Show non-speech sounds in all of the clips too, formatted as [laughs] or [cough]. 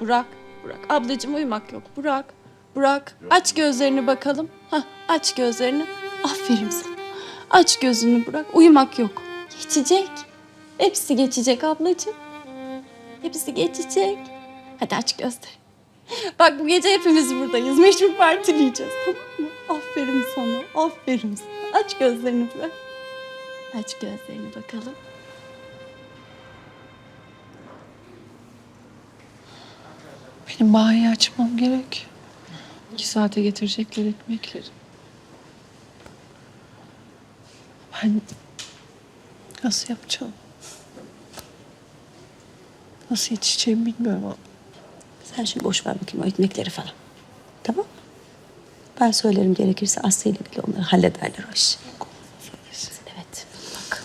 Burak, Burak. Ablacığım uyumak yok. Burak, Burak. Aç gözlerini bakalım. Hah, aç gözlerini. Aferin sana. Aç gözünü Burak. Uyumak yok. Geçecek. Hepsi geçecek ablacığım. Hepsi geçecek. Hadi aç gözlerini. Bak bu gece hepimiz buradayız. Meşhur partileyeceğiz tamam mı? Aferin sana. Aferin sana. Aç gözlerini Burak. Aç gözlerini bakalım. Benim bayi açmam gerek. İki saate getirecekler ekmekleri. Ben nasıl yapacağım? Nasıl yetişeceğimi bilmiyorum ama. Sen şimdi boş ver bakayım o ekmekleri falan. Tamam mı? Ben söylerim gerekirse Aslı ile ilgili onları hallederler o işi. Evet bak.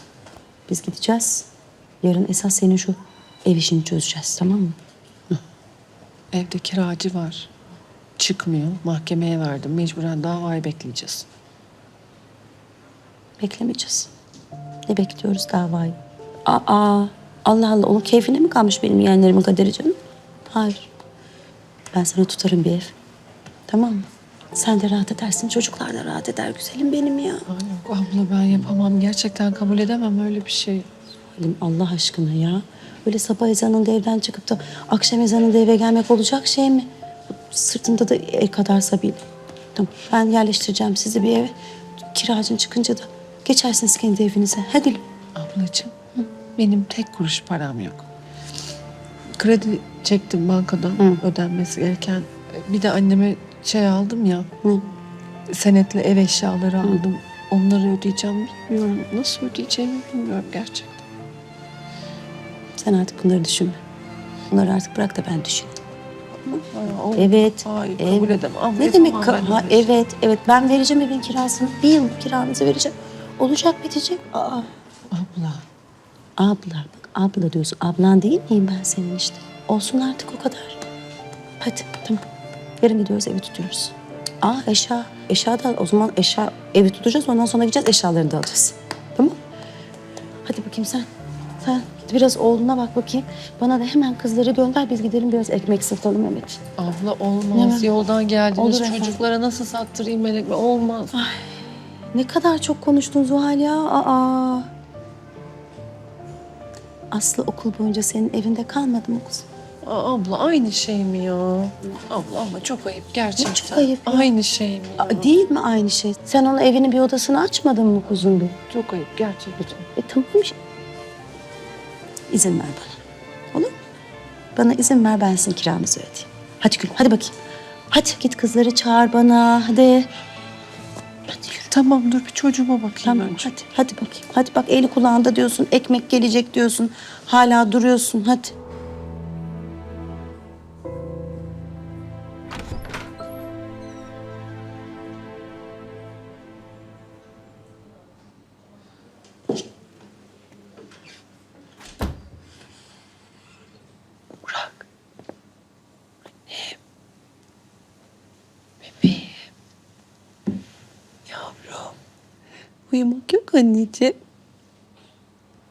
Biz gideceğiz. Yarın esas senin şu ev işini çözeceğiz tamam mı? Evde kiracı var. Çıkmıyor. Mahkemeye verdim. Mecburen davayı bekleyeceğiz. Beklemeyeceğiz. Ne bekliyoruz davayı? Aa, Allah Allah onun keyfine mi kalmış benim yeğenlerimin kaderi canım? Hayır. Ben sana tutarım bir ev. Tamam mı? Sen de rahat edersin, çocuklar da rahat eder güzelim benim ya. Ay yok abla ben yapamam. Gerçekten kabul edemem öyle bir şey. Halim Allah aşkına ya. Öyle sabah ezanında evden çıkıp da akşam ezanında eve gelmek olacak şey mi? Sırtında da el kadar Sabil. Tamam ben yerleştireceğim sizi bir eve. Kiracın çıkınca da geçersiniz kendi evinize. Hadi. Ablacığım benim tek kuruş param yok. Kredi çektim bankadan ödenmesi gereken. Bir de anneme şey aldım ya. Hı. Senetle ev eşyaları aldım. Onları ödeyeceğim bilmiyorum. Nasıl ödeyeceğimi bilmiyorum gerçekten. Sen artık bunları düşünme. Bunları artık bırak da ben düşün. Ay, o- Evet. Evet. kabul edemem. Abla, Ne demek? yapamam ben ha, öyle evet, evet. Ben vereceğim evin kirasını. Bir yıl kiranızı vereceğim. Olacak, bitecek. Aa. Abla. Abla, bak abla diyorsun. Ablan değil miyim ben senin işte? Olsun artık o kadar. Hadi tamam. Yarın gidiyoruz evi tutuyoruz. Aa eşya. Eşya da o zaman eşya evi tutacağız. Ondan sonra gideceğiz eşyalarını da alacağız. Tamam Hadi bakayım sen. Sen git biraz oğluna bak bakayım. Bana da hemen kızları gönder. Biz gidelim biraz ekmek satalım evet. Abla olmaz. Ne? Yoldan geldiniz. Olur efendim. Çocuklara nasıl sattırayım melek? Olmaz. Ne kadar çok konuştun Zuhal ya. Aa. Aslı okul boyunca senin evinde kalmadı mı kızım? Aa, abla aynı şey mi ya? Abla ama çok ayıp gerçekten. çok ayıp ya? Aynı şey mi ya? Aa, Değil mi aynı şey? Sen onun evinin bir odasını açmadın mı kuzum bir? Çok ayıp gerçekten. E tamam işte. İzin ver bana. Olur mu? Bana izin ver ben sizin kiranızı ödeyeyim. Hadi gülüm hadi bakayım. Hadi git kızları çağır bana hadi. Hadi yürü. Tamam dur bir çocuğuma bakayım Tamam önce. hadi hadi bakayım. Hadi bak eli kulağında diyorsun ekmek gelecek diyorsun. Hala duruyorsun hadi. Uyumak yok anneciğim.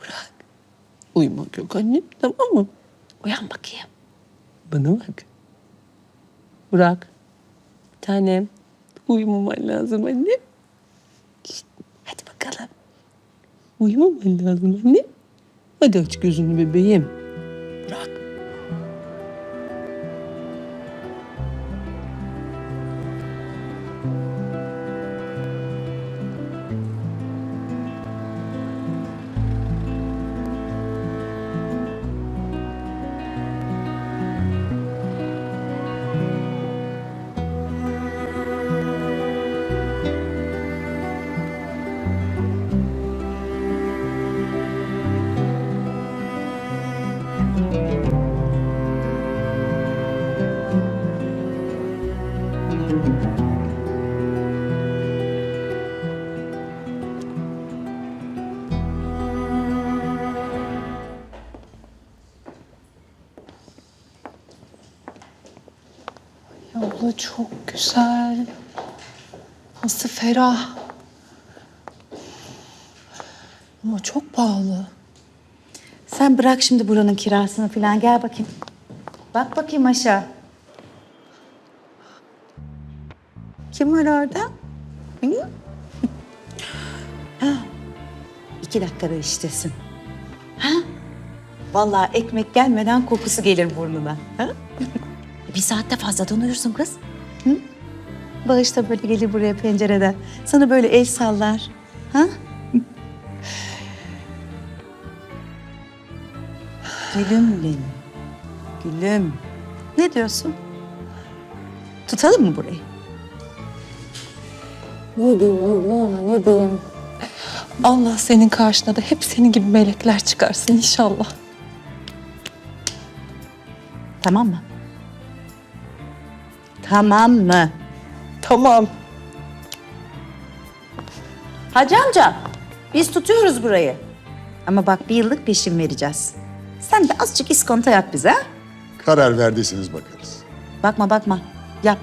Burak. Uyumak yok annem tamam mı? Uyan bakayım. Bana bak. Burak. Tanem. Uyumaman lazım anne. Şişt, Hadi bakalım. Uyumaman lazım anne. Hadi aç gözünü bebeğim. Burak. Abla çok güzel. Nasıl ferah. Ama çok pahalı. Sen bırak şimdi buranın kirasını falan gel bakayım. Bak bakayım aşağı. Kim var orada? Hı? Ha, İki dakikada iştesin. Ha? Vallahi ekmek gelmeden kokusu gelir burnuna. Ha? Bir saatte fazladan uyursun kız. Hı? Bağış da böyle gelir buraya pencereden. Sana böyle el sallar. Ha? [laughs] Gülüm benim. Gülüm. Ne diyorsun? Tutalım mı burayı? Allah senin karşına da hep senin gibi melekler çıkarsın inşallah. Tamam mı? Tamam mı? Tamam. Hacı amca, biz tutuyoruz burayı. Ama bak bir yıllık peşin vereceğiz. Sen de azıcık iskonto yap bize. ha? Karar verdiyseniz bakarız. Bakma bakma, yap.